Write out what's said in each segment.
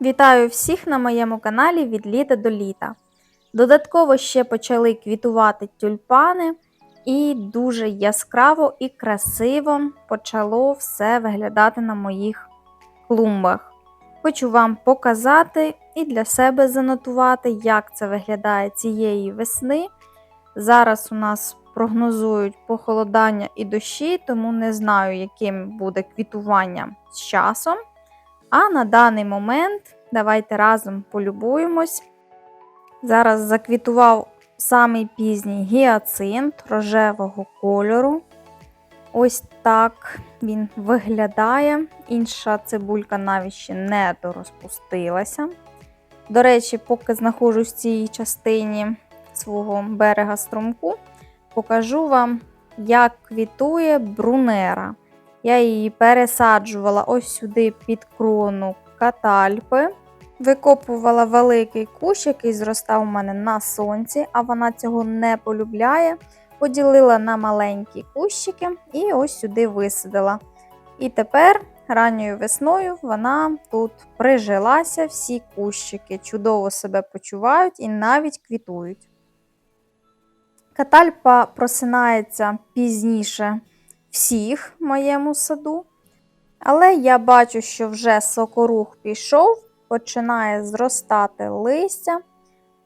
Вітаю всіх на моєму каналі від літа до літа. Додатково ще почали квітувати тюльпани, і дуже яскраво і красиво почало все виглядати на моїх клумбах. Хочу вам показати і для себе занотувати, як це виглядає цієї весни. Зараз у нас прогнозують похолодання і дощі, тому не знаю, яким буде квітування з часом. А на даний момент давайте разом полюбуємось. Зараз заквітував самий пізній гіацинт рожевого кольору. Ось так він виглядає. Інша цибулька навіть ще не дорозпустилася. До речі, поки знаходжусь в цій частині свого берега струмку, покажу вам, як квітує брунера. Я її пересаджувала ось сюди під крону катальпи. Викопувала великий кущ, який зростав у мене на сонці, а вона цього не полюбляє. Поділила на маленькі кущики і ось сюди висадила. І тепер ранньою весною вона тут прижилася, всі кущики чудово себе почувають і навіть квітують. Катальпа просинається пізніше всіх в моєму саду. Але я бачу, що вже сокорух пішов, починає зростати листя.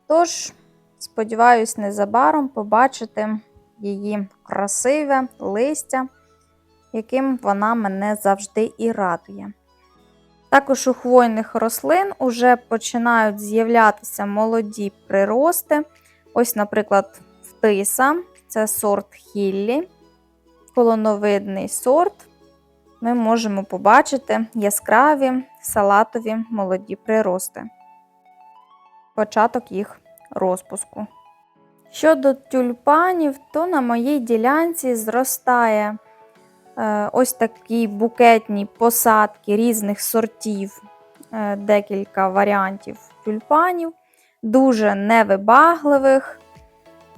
Тож, сподіваюсь, незабаром побачити її красиве листя, яким вона мене завжди і радує. Також у хвойних рослин вже починають з'являтися молоді прирости. Ось, наприклад, втиса це сорт Хіллі, колоновидний сорт. Ми можемо побачити яскраві салатові молоді прирости. Початок їх розпуску. Щодо тюльпанів, то на моїй ділянці зростає е, ось такі букетні посадки різних сортів, е, декілька варіантів тюльпанів, дуже невибагливих.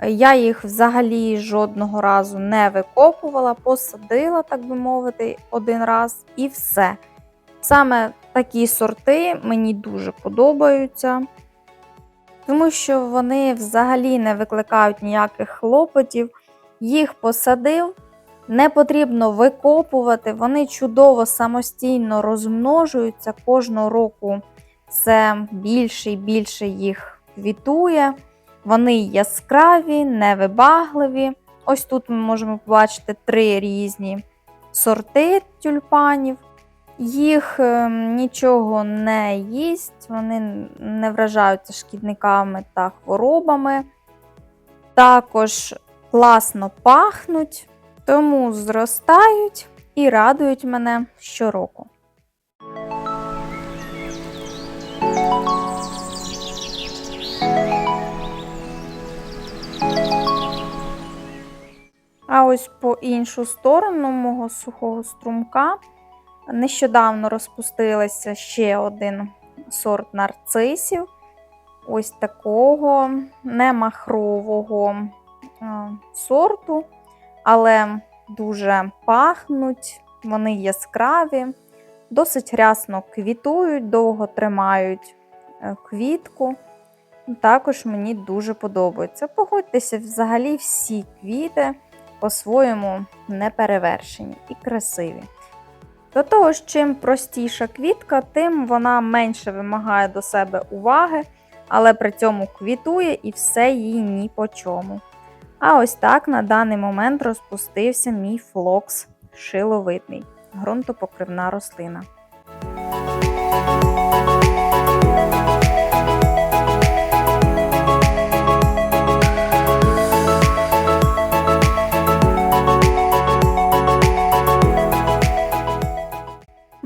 Я їх взагалі жодного разу не викопувала, посадила, так би мовити, один раз і все. Саме такі сорти мені дуже подобаються тому що вони взагалі не викликають ніяких хлопотів. Їх посадив, не потрібно викопувати, вони чудово самостійно розмножуються. Кожного року все більше і більше їх квітує. Вони яскраві, невибагливі. Ось тут ми можемо побачити три різні сорти тюльпанів. Їх ем, нічого не їсть, вони не вражаються шкідниками та хворобами. Також класно пахнуть, тому зростають і радують мене щороку. Ось по іншу сторону мого сухого струмка. Нещодавно розпустилася ще один сорт нарцисів. Ось такого немахрового сорту, але дуже пахнуть, вони яскраві, досить рясно квітують, довго тримають е, квітку. Також мені дуже подобається. Погодьтеся, взагалі всі квіти по-своєму неперевершені і красиві. До того ж, чим простіша квітка, тим вона менше вимагає до себе уваги, але при цьому квітує і все їй ні по чому. А ось так на даний момент розпустився мій флокс шиловидний, ґрунтопокривна рослина.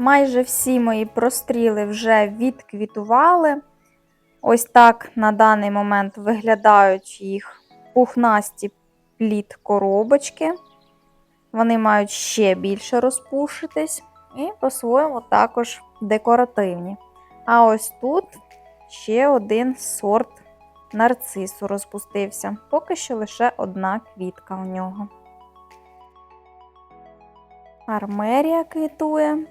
Майже всі мої простріли вже відквітували. Ось так на даний момент виглядають їх пухнасті плід коробочки. Вони мають ще більше розпушитись, і по-своєму також декоративні. А ось тут ще один сорт нарцису розпустився. Поки що лише одна квітка у нього. Армерія квітує.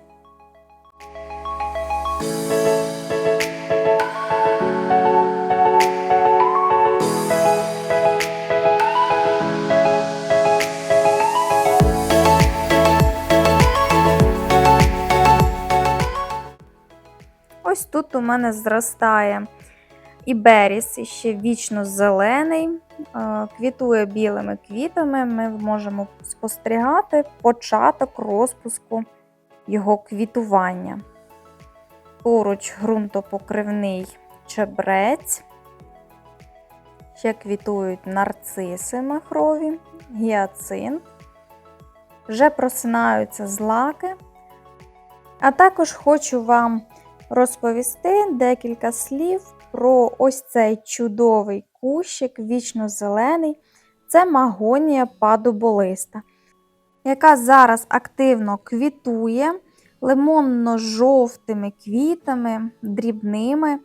Ось тут у мене зростає іберіс беріс, ще вічно зелений, е, квітує білими квітами. Ми можемо спостерігати початок розпуску його квітування. Поруч ґрунтопокривний чебрець. Ще квітують нарциси махрові, гіацинт. Вже просинаються злаки. А також хочу вам розповісти декілька слів про ось цей чудовий кущик, вічно-зелений. Це магонія падуболиста, яка зараз активно квітує лимонно-жовтими квітами, дрібними,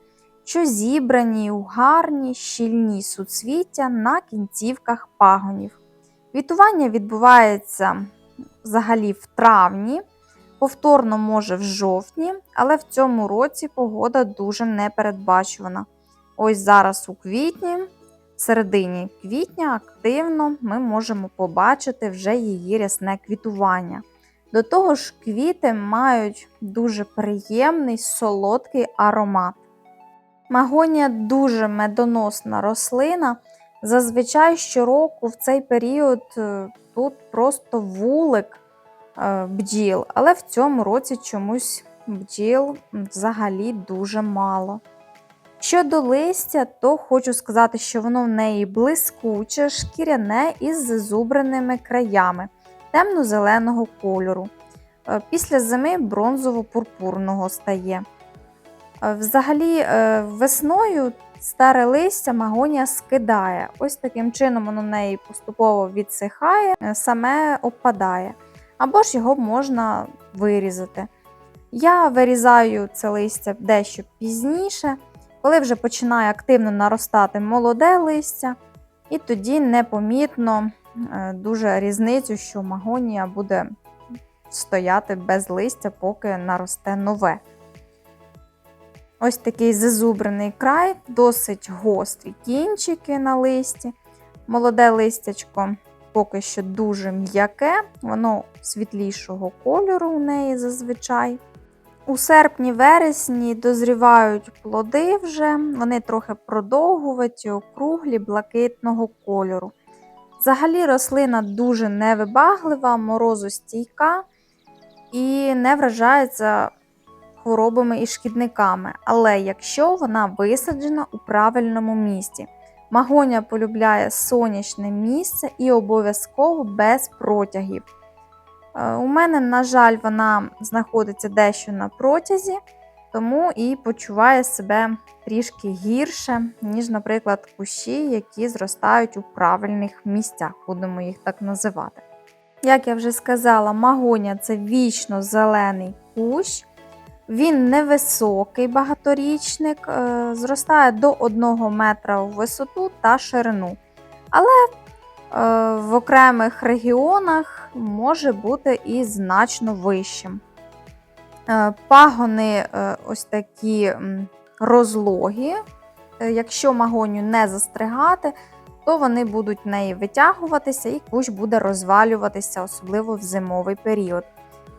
що зібрані у гарні щільні суцвіття на кінцівках пагонів. Квітування відбувається взагалі в травні, повторно може в жовтні, але в цьому році погода дуже непередбачувана. Ось зараз у квітні, в середині квітня, активно ми можемо побачити вже її рясне квітування. До того ж, квіти мають дуже приємний солодкий аромат. Магонія дуже медоносна рослина. Зазвичай щороку в цей період е, тут просто вулик е, бджіл, але в цьому році чомусь бджіл взагалі дуже мало. Щодо листя, то хочу сказати, що воно в неї блискуче, шкіряне із зазубреними краями темно-зеленого кольору. Е, Після зими бронзово-пурпурного стає. Е, Взагалі, е, весною старе листя магонія скидає. Ось таким чином воно неї поступово відсихає, саме опадає. Або ж його можна вирізати. Я вирізаю це листя дещо пізніше, коли вже починає активно наростати молоде листя, і тоді непомітно дуже різницю, що магонія буде стояти без листя, поки наросте нове. Ось такий зазубрений край, досить гострі кінчики на листі. Молоде листячко поки що дуже м'яке, воно світлішого кольору у неї зазвичай. У серпні-вересні дозрівають плоди вже, вони трохи продовгуваті, округлі, блакитного кольору. Взагалі рослина дуже невибаглива, морозостійка і не вражається хворобами і шкідниками, але якщо вона висаджена у правильному місці. Магоня полюбляє сонячне місце і обов'язково без протягів. Е, У мене, на жаль, вона знаходиться дещо на протязі, тому і почуває себе трішки гірше, ніж, наприклад, кущі, які зростають у правильних місцях, будемо їх так називати. Як я вже сказала, магоня це вічно зелений кущ. Він невисокий багаторічник, е, зростає до 1 метра у висоту та ширину. Але е, в окремих регіонах може бути і значно вищим. Е, Пагони е, ось такі розлогі. Е, Якщо магоню не застригати, то вони будуть в неї витягуватися і кущ буде розвалюватися, особливо в зимовий період.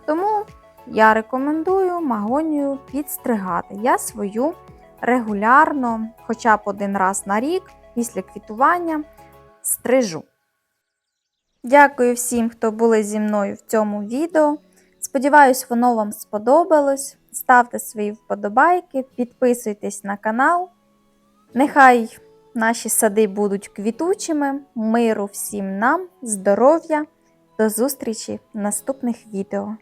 Тому я рекомендую магонію підстригати. Я свою регулярно, хоча б один раз на рік, після квітування, стрижу. Дякую всім, хто були зі мною в цьому відео. Сподіваюсь, воно вам сподобалось. Ставте свої вподобайки, підписуйтесь на канал. Нехай наші сади будуть квітучими, миру всім нам, здоров'я. До зустрічі в наступних відео.